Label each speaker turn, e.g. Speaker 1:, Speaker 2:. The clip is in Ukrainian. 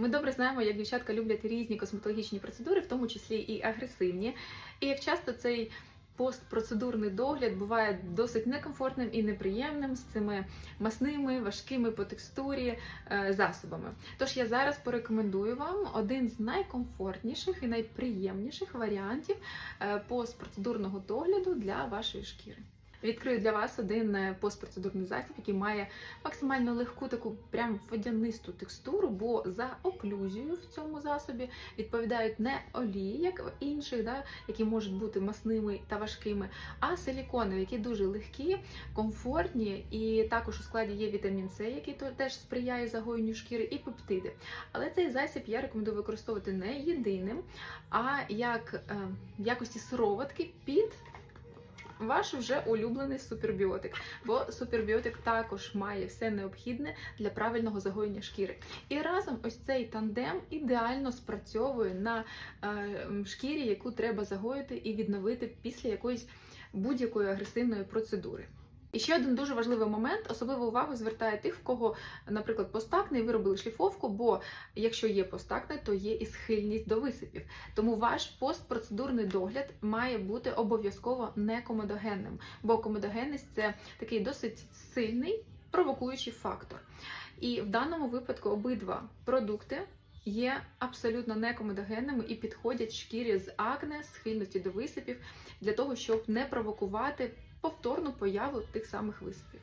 Speaker 1: Ми добре знаємо, як дівчатка люблять різні косметологічні процедури, в тому числі і агресивні. І як часто цей постпроцедурний догляд буває досить некомфортним і неприємним з цими масними, важкими по текстурі е, засобами. Тож я зараз порекомендую вам один з найкомфортніших і найприємніших варіантів е, постпроцедурного догляду для вашої шкіри. Відкрию для вас один е, постпроцедурний засіб, який має максимально легку таку прям водянисту текстуру, бо за оклюзію в цьому засобі відповідають не олії, як в інших, да, які можуть бути масними та важкими, а силіконові, які дуже легкі, комфортні, і також у складі є вітамін С, який теж сприяє загоєнню шкіри, і пептиди. Але цей засіб я рекомендую використовувати не єдиним, а як е, якості сироватки під ваш вже улюблений супербіотик, бо супербіотик також має все необхідне для правильного загоєння шкіри. І разом ось цей тандем ідеально спрацьовує на е, шкірі, яку треба загоїти і відновити після якоїсь будь-якої агресивної процедури. І ще один дуже важливий момент, особливу увагу звертає тих, в кого, наприклад, постакне і ви робили шліфовку, бо якщо є постакне, то є і схильність до висипів. Тому ваш постпроцедурний догляд має бути обов'язково не комедогенним, бо комедогенність це такий досить сильний провокуючий фактор. І в даному випадку обидва продукти є абсолютно некомедогенними і підходять шкірі з акне, схильності до висипів для того, щоб не провокувати повторну появу тих самих висипів.